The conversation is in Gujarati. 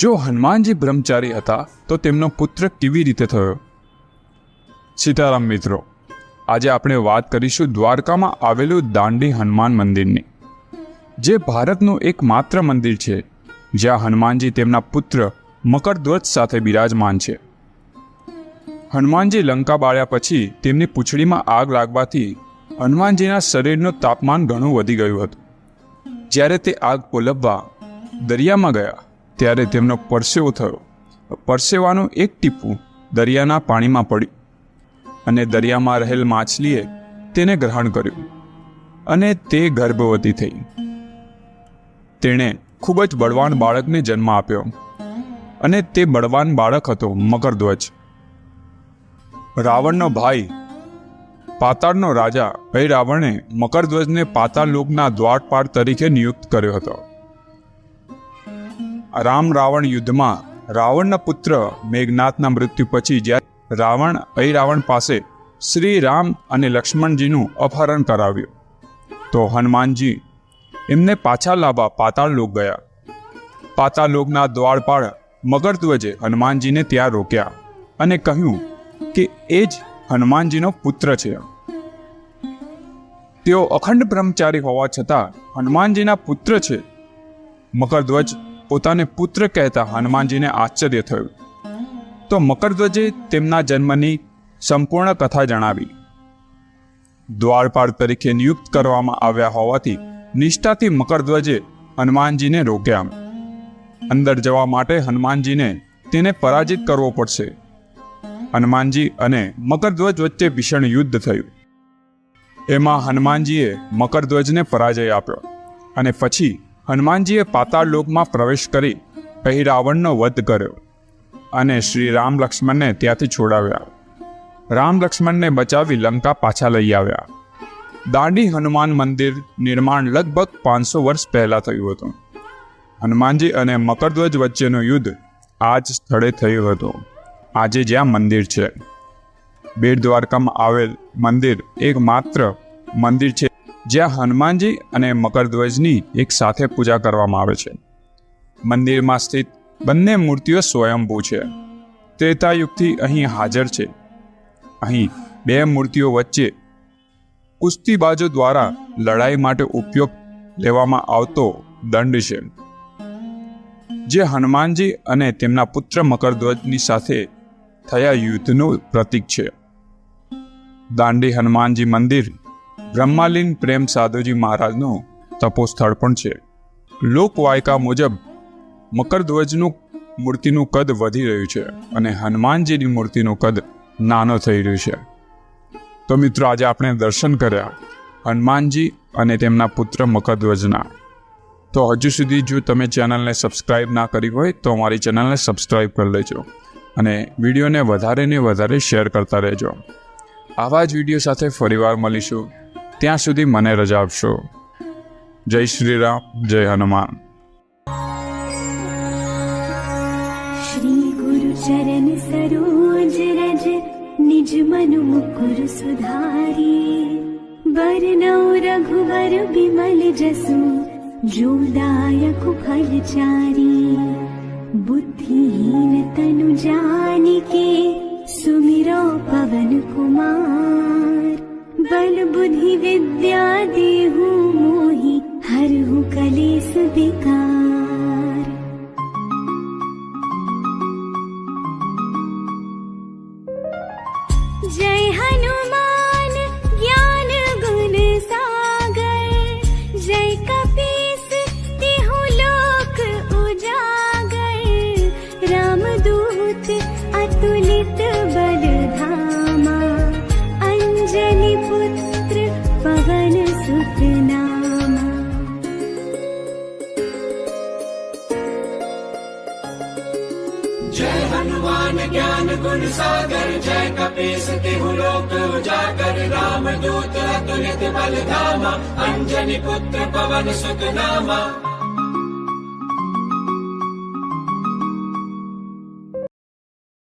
જો હનુમાનજી બ્રહ્મચારી હતા, તો તેમનો પુત્ર કેવી રીતે થયો? સીતારામ મિત્રો, આજે આપણે વાત કરીશું દ્વારકામાં આવેલું દાંડી હનુમાન મંદિરની, જે ભારતનું એકમાત્ર મંદિર છે, જ્યાં હનુમાનજી તેમના પુત્ર મકરધ્વજ સાથે બિરાજમાન છે. હનુમાનજી લંકા બાળ્યા પછી તેમની પૂંછડીમાં આગ લાગવાથી હનુમાનજીના શરીરનું તાપમાન ઘણું વધી ગયું હતું. જ્યારે તે આગ પોલવવા દરિયામાં ગયા ત્યારે તેમનો પરસેવો થયો. પરસેવાનું એક ટીપું દરિયાના પાણીમાં પડ્યું અને દરિયામાં રહેલ માછલીએ તેને ગ્રહણ કર્યું અને તે ગર્ભવતી થઈ. તેણે ખૂબ જ બળવાન બાળકને જન્મ આપ્યો અને તે બળવાન બાળક હતો મકરધ્વજ રાવણનો ભાઈ, પાતાળનો રાજા ભય રાવણે મકરધ્વજને પાતાળ લોકના દ્વારપાળ તરીકે નિયુક્ત કર્યો હતો. રામ રાવણ યુદ્ધમાં રાવણના પુત્ર મેઘનાથના મૃત્યુ પછી જ્યારે રાવણ અહીરાવણ પાસે શ્રી રામ અને લક્ષ્મણજીનું અપહરણ કરાવ્યું, તો હનુમાનજી એમને પાછા લાવવા પાતાળ લોક ગયા. પાતાળ લોકના દ્વારપાળ મગરધ્વજે હનુમાનજીને ત્યાં રોક્યા અને કહ્યું કે એ જ હનુમાનજીનો પુત્ર છે. તેઓ અખંડ બ્રહ્મચારી હોવા છતાં હનુમાનજીના પુત્ર છે. મકરધ્વજ પોતાને પુત્ર કહેતા હનુમાનજીને આશ્ચર્ય થયું. તો મકરધ્વજે તેમના જન્મની સંપૂર્ણ કથા જણાવી. દ્વારપાળ તરીકે નિયુક્ત કરવામાં આવ્યા હોવાથી નિષ્ઠાથી મકરધ્વજે હનુમાનજીને રોક્યા. અંદર જવા માટે હનુમાનજીને તેને પરાજિત કરવો પડશે. હનુમાનજી અને મકરધ્વજ વચ્ચે ભીષણ યુદ્ધ થયું. એમાં હનુમાનજીએ મકરધ્વજને પરાજય આપ્યો અને પછી હનુમાનજીએ પાતાળ લોકમાં પ્રવેશ કરી અહીં રાવણનો વધ કર્યો અને શ્રી રામ લક્ષ્મણને ત્યાંથી છોડાવ્યા. રામ લક્ષ્મણને બચાવી લંકા પાછા લઈ આવ્યા. દાંડી હનુમાન મંદિર નિર્માણ લગભગ પાંચસો વર્ષ પહેલાં થયું હતું. હનુમાનજી અને મકરધ્વજ વચ્ચેનું યુદ્ધ આ જ સ્થળે થયું હતું. આજે જ્યાં મંદિર છે. બેટ દ્વારકામાં આવેલ મંદિર એક માત્ર મંદિર છે. જ્યાં હનુમાનજી અને મકરધ્વજની એક સાથે પૂજા કરવામાં આવે છે. મંદિરમાં સ્થિત બંને મૂર્તિઓ સ્વયંભૂ છે. ત્રેતાયુગથી અહીં હાજર છે. અહીં બે મૂર્તિઓ વચ્ચે કુસ્તીબાજો દ્વારા લડાઈ માટે ઉપયોગ લેવામાં આવતો દંડ છે. જે હનુમાનજી અને તેમના પુત્ર મકરધ્વજની સાથે થયા યુદ્ધનું પ્રતીક છે. દાંડી હનુમાનજી મંદિર બ્રહ્માલીન પ્રેમ સાધુજી મહારાજનું તપોસ્થળ પણ છે. લોકવાયકા મુજબ મકરધ્વજનું મૂર્તિનું કદ વધી રહ્યું છે અને હનુમાનજીની મૂર્તિનું કદ નાનો થઈ રહ્યું છે. તો મિત્રો, આજે આપણે દર્શન કર્યા હનુમાનજી અને તેમના પુત્ર મકરધ્વજના. તો હજુ સુધી જો તમે ચેનલને સબસ્ક્રાઈબ ના કરી હોય, તો અમારી ચેનલને સબસ્ક્રાઈબ કરી લેજો અને વિડીયોને વધારે ને વધારે શેર કરતા રહેજો. આવા જ વીડિયો સાથે ફરીવાર મળીશું. ત્યાં સુધી મને રજા આપશો જય શ્રી રામ જય હનુમાન श्री गुरु चरण सरोज रज निज मन मुकुर सुधारी बरनौ रघुवर बिमल जसु जो दायक फल चारी बुद्धिहीन तनु जानिके सुमिरो पवन कुमार बल बुद्धि विद्या देहु मोहि हरहु कलेस विकार। जय हनुमान जय हनुमान ज्ञान गुण सागर जय कपीस तिहु लोक उजागर राम दूत अतुलित बल धामा अंजनी पुत्र पवन सुत नामा